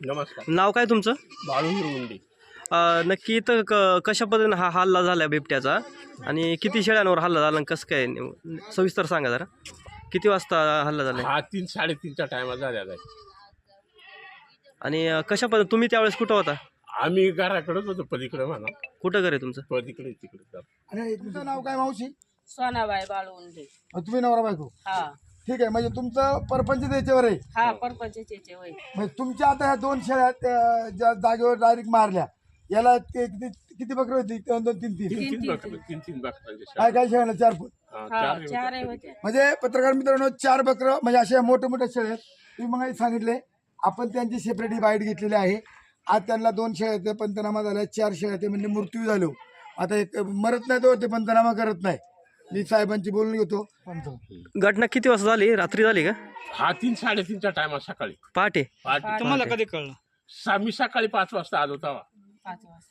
नमस्कार. नाव काय तुमचं? बाळूंद्र मुंडे. अ, नक्की इथं क कशा पद्धतीनं हा हल्ला झाला बिबट्याचा? आणि किती शेळ्यांवर हल्ला झाला आणि कसं काय? नेम- सविस्तर सांगा जरा. किती वाजता हल्ला झाला? हा तीन साडेतीनच्या टायमात झालेला आहे. आणि अ, कशा पद्धती तुम्ही त्यावेळेस कुठं होता? आम्ही घराकडेच होतो पलीकडे म्हणा. कुठं घर आहे तुमचं? पलीकडे तिकडे. आणि तुमचं नाव काय मावशी? सोनाबाई अ, तुम्ही नवरा बायको? हा. ठीक आहे म्हणजे तुमचं परपंच त्याच्यावर आहे. हा परपंचाचे वय म्हणजे तुमच्या आता ह्या दोन शेळ्या अ, ज्या जागेवर डायरेक्ट मारल्या याला ते किती किती बकरी होती? दोन दोन तीन तीन. तीन तीन. बकरे तीन तीन बकरांचे काय काय शेळ्या चार फूट. हा, चार आहे चार आहे म्हणजे पत्रकार मित्रांनो चार बकरं म्हणजे अशा मोठ्या मोठ्या शेळ्या आहेत. तुम्ही मग सांगितले आपण त्यांची सेपरेट बाईट घेतलेली आहे. आज त्यांना दोन शेळ्या ते पंचनामा झाला चार शेळ्या ते म्हणजे मृत्यू झालो. आता एक मरत नाही तो ते पंचनामा करत नाही. मी साहेबांची बोलून घेतो घटना किती वाजता झाली? रात्री झाली का? हा तीन साडेतीनच्या टायमात सकाळी. पहाटे. पहाटे. तुम्हाला कधी कळलं? सा- मी सकाळी पाच वाजता आलो तेव्हा पाच वाजता.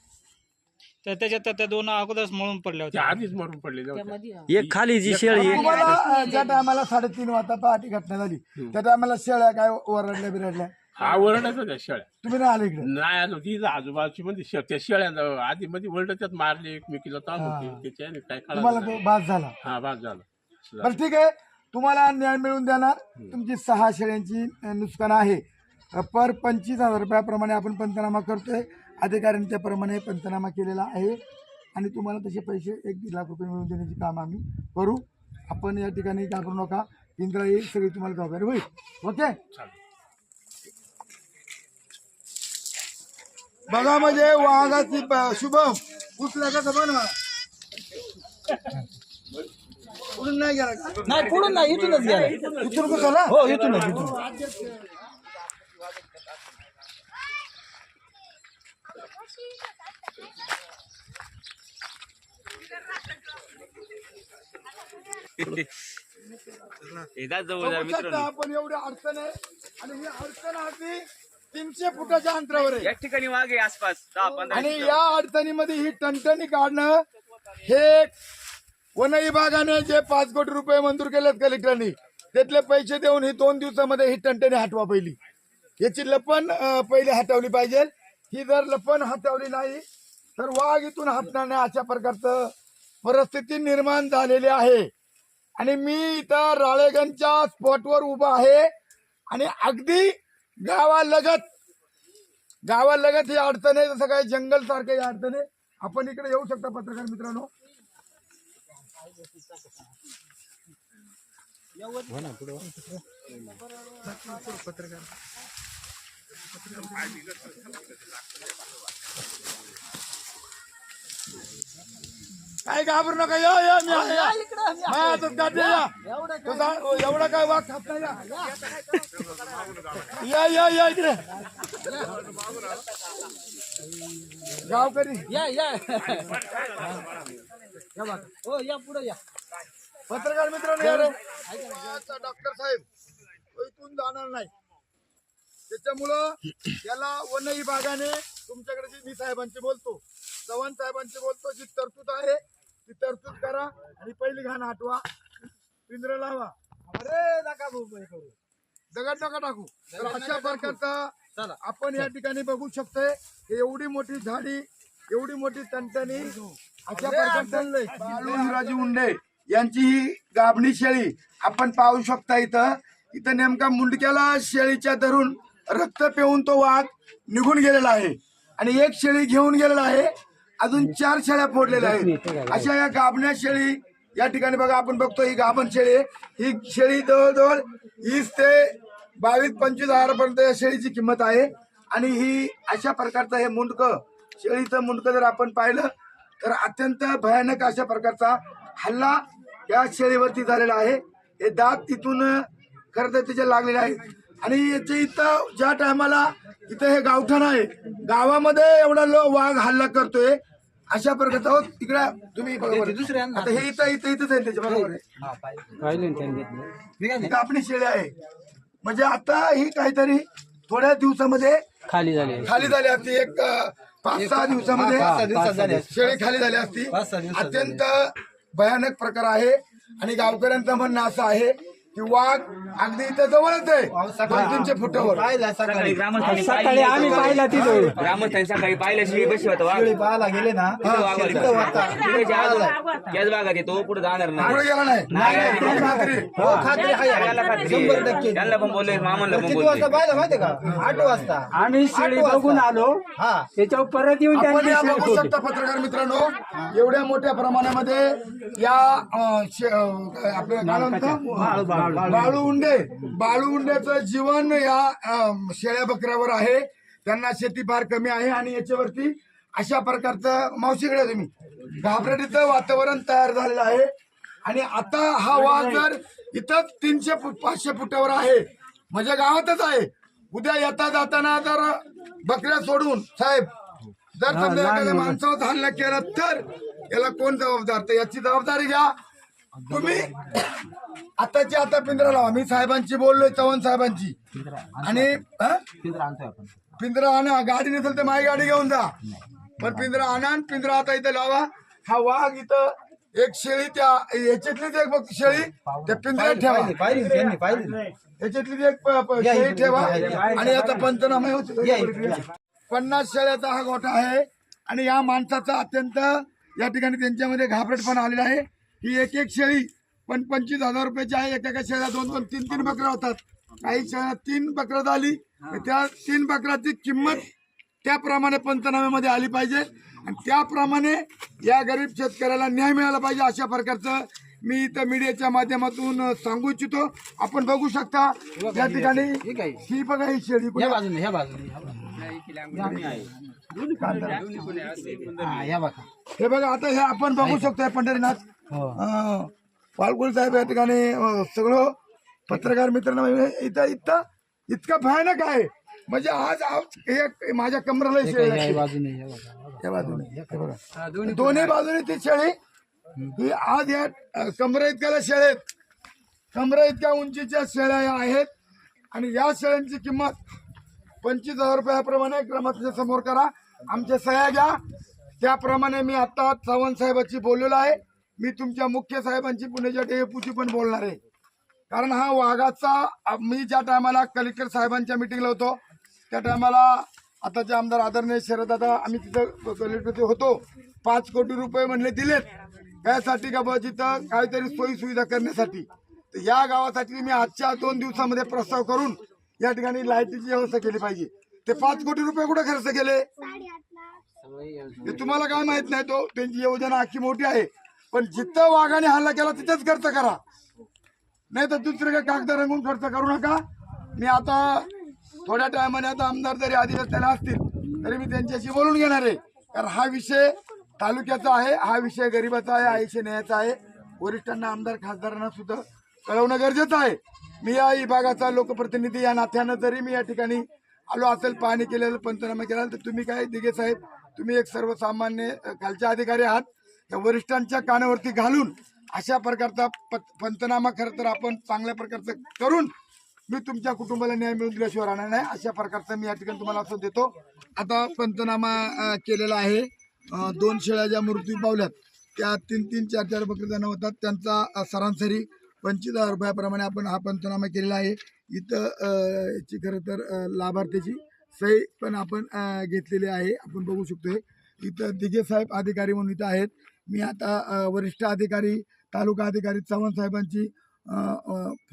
तर त्याच्यात त्या- त्या दोन अगोदरच मळून पडल्या त्या होत्या आधीच मरून पडलेले होते त्यामध्ये एक खाली जी शेळी आहे. तुम्हाला अ, ज्या टायमाला साडेतीन वाजता पहाटे घटना झाली त्या टायमाला शेळ्या काय ओरडल्या बिरडल्या? हा वरडत होत्या शेळ्या. तुम्ही नाही आले इकडे? नाही आलो ती आजूबाजूची मध्ये शे- त्या शेळ्या आधी मध्ये वरडत्यात मारले एकमेकीला ताप होते त्याच्याने काय तुम्हाला कळालं तो बास झाला. हा बाद झाला. बरं ठीक आहे. तुम्हाला न्याय मिळवून देणार. तुमची सहा शेळ्यांची अ, नुकसान आहे. अ, पर पंचवीस हजार रुपयाप्रमाणे आपण पंचनामा करतोय. अधिकाऱ्यांनी त्याप्रमाणे पंचनामा केलेला आहे. आणि तुम्हाला तसे पैसे एक दीड लाख रुपये मिळवून देण्याची काम आम्ही करू. आपण या ठिकाणी करू नका. इंद्रा येईल सगळी तुम्हाला जबाबदारी होईल. ओके? बघा म्हणजे वाघाची शुभम उचल्या का बनवा उडून नाही गेला का? नाही पुढून नाही इथूनच गेला. इथून कुठला हो इथूनच इथून आपण एवढी अडचण आहे. आणि ही अडचण अगदी तीनशे फुटाच्या अंतरावर आहे. ठिकाणी वाघ आसपास आणि या अडचणीमध्ये ही टणटणी काढणं हे वन विभागाने जे पाच कोटी रुपये मंजूर केलेत कलेक्टरनी त्यातले पैसे देऊन ही दोन दिवसामध्ये ही टणटणी हटवा पहिली. याची लपण अं, पहिली हटवली पाहिजे. ही जर लपण हटवली नाही तर वाघ इथून हटणार नाही अशा प्रकारचं परिस्थिती निर्माण झालेली आहे. आणि मी इथं राळेगणच्या स्पॉटवर उभा आहे. आणि अगदी गावालगत गावालगत ही अडचण आहे जसं काय जंगल सारखं ही अडचण आहे. आपण इकडे येऊ शकता पत्रकार मित्रांनो. काय घाबरू नका या या मी आहे, या. माझ्या हातात काटे या. एवढा काय? वाघ खात नाही या. या. या या इकडे. गावकरी. या या. हो या पुढे या. पत्रकार मित्रांनो या रे. डॉक्टर साहेब तो इथून जाणार नाही. त्याच्यामुळं याला वन विभागाने तुमच्याकडे जी मी साहेबांची बोलतो चव्हाण साहेबांची बोलतो जी तरतूद आहे ती तरतूद करा आणि पहिली घाण हटवा. पिंजरा लावा. अरे नका भाऊ करू. दगड नका टाकू. तर अशा प्रकारचा आपण या ठिकाणी बघू शकतोय हे एवढी मोठी झाडी एवढी मोठी तणतणी अशा प्रकारचं बाळूराजी उंडे यांची ही गाभणी शेळी आपण पाहू शकता इथं. इथं नेमका मुंडक्याला शेळीच्या धरून रक्त पिऊन तो वाघ निघून गेलेला आहे. आणि एक शेळी घेऊन गेलेला आहे. अजून चार शेळ्या फोडलेल्या आहेत. अशा या गाभण्या शेळी या ठिकाणी बघा आपण बघतो ही गाभण शेळी. ही शेळी जवळजवळ वीस ते बावीस पंचवीस हजारापर्यंत या शेळीची किंमत आहे. आणि ही अशा प्रकारचं हे मुंडकं शेळीचं मुंडकं जर आपण पाहिलं तर अत्यंत भयानक अशा प्रकारचा हल्ला या शेळीवरती झालेला आहे. हे दात तिथून खरं तर त्याचे लागलेले आहे आणि याचे इथं ज्या टायमाला इथं हे गावठाण आहे गावामध्ये एवढा लो वाघ हल्ला करतोय अशा प्रकारचा हो तिकडे तुम्ही बघा बरं. आता हे इथं इथं इथंच आहे त्याच्या बरोबर. आहे ही कापणी शेळी आहे. म्हणजे आता ही काहीतरी थोड्या दिवसामध्ये खाली झाले. खाली झाली असती. एक पाच सहा दिवसामध्ये शेळी खाली झाली असती. अत्यंत भयानक प्रकार आहे. आणि गावकऱ्यांचं म्हणणं असं आहे की वाघ अगदी इथं जवळच आहे. दोन तीनशे फुटावर. सकाळी. सकाळी आम्ही पाहिला तिथं. ग्रामस्थांनी सकाळी पाहिलं शिळी बशी होता वाघ. पाहायला गेले ना होता. त्याच भागात येतो पुढे जाणार नाही. पुढे गेला नाही. खात्री. हो खात्री आहे. त्याला खात्री शंभर आहे. टक्के. त्यांना पण बोलले मामाला पण किती वाजता बोलले पाहिलं माहितीये का? आठ वाजता. आम्ही आठ वाजता. बघून आलो. हा. त्याच्यावर परत येऊन आपण त्यांनी या शेळी बघू ठेवली. शकता पत्रकार मित्रांनो एवढ्या मोठ्या प्रमाणामध्ये या अं, शे- अं, आपल्या काय म्हणतो? बाळू. उंडे. बाळू उंडेचं जीवन या शेळ्या बकऱ्यावर आहे. त्यांना शेती फार कमी आहे आणि याच्यावरती अशा प्रकारचं मावशीकडे तुम्ही. घाबरटीचं वातावरण तयार झालेलं आहे. आणि आता हा वाघ जर इथं तीनशे फूट पाचशे फुटावर आहे म्हणजे गावातच आहे. उद्या येता जाताना जर बकऱ्या सोडून साहेब जर समजा एखाद्या माणसावर हल्ला केला तर याला कोण जबाबदार? तर याची जबाबदारी घ्या. तुम्ही? आताची आता पिंजरा लावा. मी साहेबांची बोललोय चव्हाण साहेबांची. आणि हा? पिंजरा आणा. गाडी नसेल तर माझी गाडी घेऊन जा. पण पिंजरा आणा आणि पिंजरा आता इथं लावा. हा वाघ इथं एक शेळी त्या याच्यातलीच एक बघ शेळी. त्या पिंजऱ्यात ठेवा. पाहिली त्यांनी पाहिली. याच्यातलीच एक प- प- शेळी ठेवा. आणि याचा पंचनामा होतो. या इकडे. पन्नास शेळ्याचा हा गोठा आहे. आणि या माणसाचा अत्यंत या ठिकाणी त्यांच्यामध्ये घाबरटपणा आलेला आहे. ही एक एक शेळी पण पंचवीस हजार रुपयाची आहे. एका एका शेळ्या दोन दोन तीन तीन बकऱ्या होतात. काही शेळ्या तीन बकऱ्या झाली त्या तीन बकऱ्याची किंमत त्याप्रमाणे पंचनाम्यामध्ये आली पाहिजे. आणि त्याप्रमाणे या गरीब शेतकऱ्याला न्याय मिळाला पाहिजे अशा प्रकारचं मी इथं मीडियाच्या माध्यमातून सांगू इच्छितो. आपण बघू शकता या ठिकाणी ही बघा ही शेळी हा, या बघा. हे बघा आता हे आपण बघू शकतोय पंढरीनाथ. अं, पालकुल साहेब या ठिकाणी सगळं पत्रकार मित्रांनो इथं इथं इतकं भयानक आहे. म्हणजे आज आज हे माझ्या कमराला ही शेळी या. बाजूने हे दोन्ही बाजूने ती शेळी. ही आज या कमरा इतक्याला शेळ्यात कमरा इतक्या उंचीच्या शेळ्या आहेत. आणि या शेळ्यांची किंमत पंचवीस हजार रुपयाप्रमाणे ग्रामस्थांच्या समोर करा. आमच्या सह्या घ्या. त्याप्रमाणे मी आता चव्हाण साहेबांची बोललेलो आहे. मी तुमच्या मुख्य साहेबांची पुण्याच्या डेपूची पण बोलणार आहे. कारण हा वाघाचा मी ज्या टायमाला कलेक्टर साहेबांच्या मिटिंगला होतो त्या टायमाला आताचे आमदार आदरणीय शरद आता आम्ही तिथं कलेक्टर होतो. पाच कोटी रुपये म्हणले दिलेत. यासाठी का बा तिथं काहीतरी सोयी सुविधा करण्यासाठी. तर या गावासाठी मी आजच्या दोन दिवसामध्ये प्रस्ताव करून या ठिकाणी लाईटीची व्यवस्था केली पाहिजे. ते पाच कोटी रुपये कुठे खर्च केले? हे तुम्हाला काय माहीत नाही तो. त्यांची योजना अख्खी मोठी आहे. पण जिथं वाघाने हल्ला केला तिथेच खर्च करा. नाही तर दुसरे काही कागद रंगून खर्च करू नका. मी आता थोड्या टायमाने आता आमदार जरी अधिवेशनाला असतील तरी मी त्यांच्याशी बोलून घेणार आहे. कारण हा विषय तालुक्याचा आहे हा विषय गरिबाचा आहे आयुष्य न्यायाचा आहे. वरिष्ठांना आमदार खासदारांना सुद्धा कळवणं गरजेचं आहे. मी या विभागाचा लोकप्रतिनिधी या नात्यानं जरी मी या ठिकाणी आलो असेल पाहणी केलेलं पंचनामा केला तर तुम्ही काय दिघे साहेब? तुम्ही एक सर्वसामान्य खालच्या खालचे अधिकारी आहात. त्या वरिष्ठांच्या कानावरती घालून अशा प्रकारचा प- पंचनामा खरं तर आपण चांगल्या प्रकारचं करून मी तुमच्या कुटुंबाला न्याय मिळून दिल्याशिवाय राहणार नाही. अशा प्रकारचं मी या ठिकाणी तुम्हाला असं देतो. आता पंचनामा केलेला आहे. दोन शेळ्या ज्या मृत्यू पावल्यात त्या तीन तीन चार चार बकरी जण होतात. त्यांचा सरासरी पंचवीस हजार रुपयाप्रमाणे आपण हा पंचनामा केलेला आहे. इथं याची खरं तर लाभार्थ्याची सही पण आपण घेतलेली आहे. आपण बघू शकतोय. इथं दिघे साहेब अधिकारी म्हणून इथं आहेत. मी आता वरिष्ठ अधिकारी तालुका अधिकारी चव्हाण साहेबांची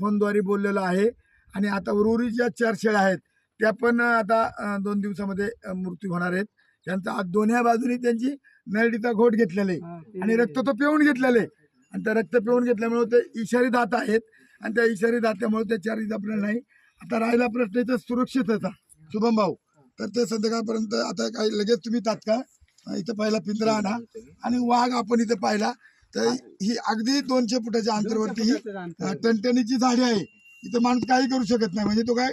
फोनद्वारे बोललेलो आहे. आणि आता उर्वरित ज्या चार शेळ्या आहेत त्या पण आता दोन दिवसामध्ये मृत्यू होणार आहेत. त्यांचा आज दोन्ही बाजूनी त्यांची नरडीचा घोट घेतलेला आहे. आणि रक्त तो पिऊन घेतलेलं आहे. आणि त्या रक्त पिऊन घेतल्यामुळे ते इशारी दात आहेत. आणि त्या इशारी दात्यामुळे त्या चारी आपल्याला नाही. आता राहिला प्रश्न इथं सुरक्षितता. शुभम भाऊ तर ते संध्याकाळपर्यंत आता काही लगेच तुम्ही तात्काळ इथं पहिला पिंजरा आणा. आणि वाघ आपण इथं पाहिला. तर ही अगदी दोनशे फुटाच्या अंतरावरती ही टणटणीची झाडी आहे. इथं माणूस काही करू शकत नाही. म्हणजे तो काय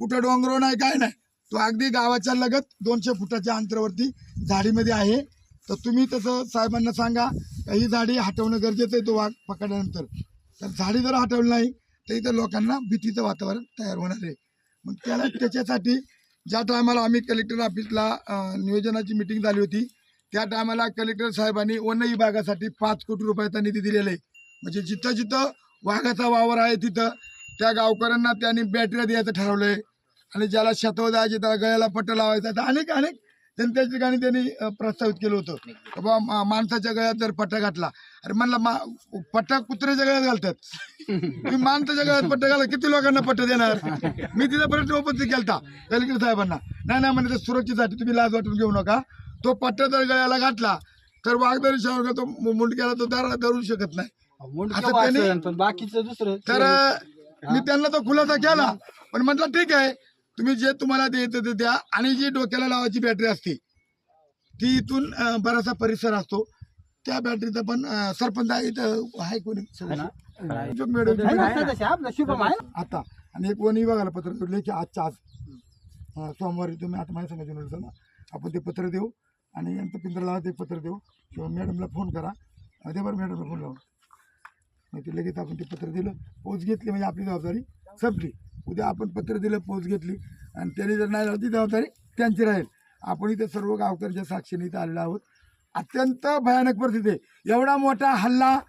कुठं डोंगरो नाही काय नाही. तो अगदी गावाच्या लगत दोनशे फुटाच्या अंतरावरती झाडीमध्ये आहे. तर तुम्ही तसं साहेबांना सांगा का ही झाडी हटवणं गरजेचं आहे तो वाघ पकडल्यानंतर? तर झाडी जर हटवली नाही तर इथं लोकांना भीतीचं वातावरण तयार होणार आहे. मग त्याला त्याच्यासाठी ज्या टायमाला आम्ही कलेक्टर ऑफिसला नियोजनाची मिटिंग झाली होती त्या टायमाला कलेक्टर साहेबांनी वन विभागासाठी पाच कोटी रुपयाचा निधी दिलेला आहे. म्हणजे जिथं जिथं वाघाचा वावर आहे तिथं त्या गावकऱ्यांना त्यांनी बॅटऱ्या द्यायचं ठरवलंय. आणि ज्याला शतव द्यायचे त्याला गळ्याला पट्ट लावायचा तर अनेक अनेक त्यांनी त्या ठिकाणी त्यांनी प्रस्तावित केलं होतं. बाबा मा- माणसाच्या गळ्यात जर पट्टा घातला अरे म्हणला मा पट्टा कुत्र्याच्या गळ्यात घालतात? तुम्ही माणसाच्या गळ्यात पट्टा घाला किती लोकांना पट्टा देणार? मी तिचा प्रश्न उपस्थित केलता कलेक्टर साहेबांना. नाही नाही म्हणजे सुरक्षेसाठी तुम्ही लाज वाटून घेऊ नका. तो पट्टा जर गळ्याला घातला तर वाघदरी शहर तो मुंडक्याला तो दारा धरू शकत नाही. मुंडकं असं त्यांनी- वाचन, पण बाकीचं दुसरं तर मी त्यांना तो खुलासा केला पण म्हटलं ठीक आहे तुम्ही जे तुम्हाला द्यायचं ते द्या आणि जी डोक्याला लावायची बॅटरी असते ती इथून अं, बराचसा परिसर असतो. त्या बॅटरीचा पण अं, सरपंच आहे इथं आहे कोणी? जो मॅडम आहे. ना, सदस्य, आपला शुभम आहे ना. आता आणि एक वन विभागाला पत्र की आजच्या आज अं, सोमवारी तुम्ही आता माझ्या सांगायचं आपण ते पत्र देऊ. आणि यांचं पिंजराला ते पत्र देऊ. किंवा मॅडमला फोन करा. दे बरं मॅडमला फोन लावून. मग ते लगेच आपण ते पत्र दिलं. पोच घेतली म्हणजे आपली जबाबदारी संपली. उद्या आपण पत्र दिलं पोच घेतली. आणि त्यांनी जर नाही लावली ती जबाबदारी त्यांची राहील. आपण इथे सर्व गावकऱ्यांच्या साक्षीने इथे आलेलो आहोत. अत्यंत भयानक परिस्थिती आहे. एवढा मोठा हल्ला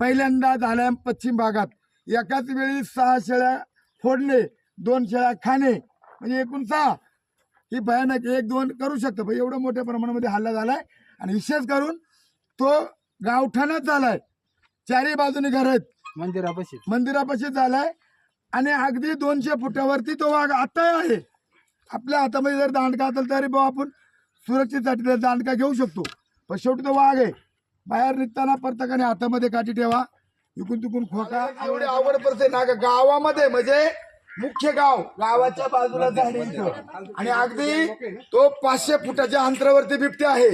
पहिल्यांदा झाला पश्चिम भागात. एकाच वेळी सहा शेळ्या फोडले दोन शेळ्या खाणे. म्हणजे एकूण सहा. ही भयानक एक दोन करू शकतं पण एवढं मोठ्या प्रमाणामध्ये हल्ला झालाय. आणि विशेष करून तो गावठाणाच झालाय. चारही बाजूने घर आहेत. मंदिरापाशी. मंदिरापाशी झालाय. आणि अगदी दोनशे फुटावरती तो वाघ आता आहे. आपल्या हातामध्ये जर दांडका असेल तरी भाऊ आपण सुरक्षेसाठी त्या दांडका घेऊ शकतो. पण शेवटी तो वाघ आहे. बाहेर निघताना प्रत्येकाने हातामध्ये काठी ठेवा. इकून तिकून खोका. एवढी आवड पडते ना ग- गावामध्ये म्हणजे मुख्य गाव गावाच्या बाजूला झाडे इथं. आणि अगदी तो पाचशे फुटाच्या अंतरावरती बिबट्या आहे.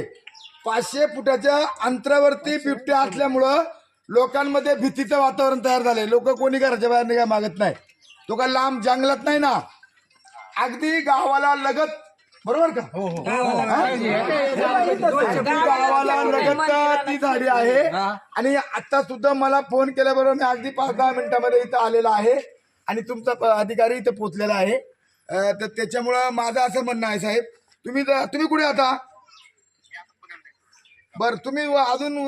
पाचशे फुटाच्या अंतरावरती बिबट्या असल्यामुळं लोकांमध्ये भीतीचं वातावरण तयार झालंय. लोक कोणी घराच्या बाहेर निघा मागत नाही. तो का लांब जंगलात नाही ना? अगदी गावाला लगत. बरोबर का? हा? अगदी गावाला लगत. ती झाडी आहे. आणि आता सुद्धा मला फोन केल्याबरोबर मी अगदी पाच दहा मिनिटामध्ये इथं आलेला आहे. आणि तुमचा प- अधिकारी इथं पोचलेला आहे. तर त्याच्यामुळं माझं असं म्हणणं आहे साहेब तुम्ही ज- तुम्ही कुठे आता? बर तुम्ही व- अजून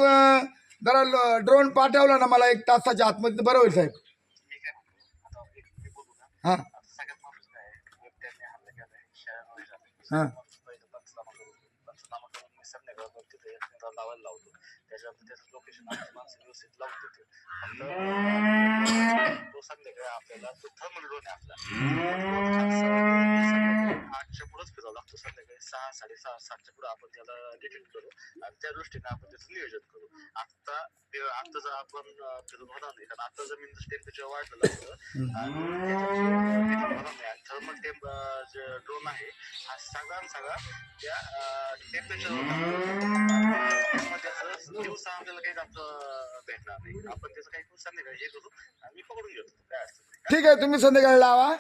जरा ड्रोन पाठवला ना मला एक तासाच्या आतमध्ये बरं होईल साहेब. हा. हा. आठच्या पुढेच फिरावं लागतो संध्याकाळी सहा साडेसहा सातच्या पुढे आपण त्याला डिटेल करू. आणि त्या दृष्टीने आपण त्याचं नियोजन ते- आता जर आपण फिरून होणार नाही कारण आता जमीन टेम्परेचर वाढलेलं असतं आणि थर्मल टेम्प जे ड्रोन आहे हा सगळा सगळा त्या टेम्परेचर दिवसा आपल्याला काही आपलं भेटणार नाही. आपण त्याचं काही संध्याकाळी हे करू आणि पकडून घेतो. काय अडचण ठीक आहे तुम्ही संध्याकाळी लावा.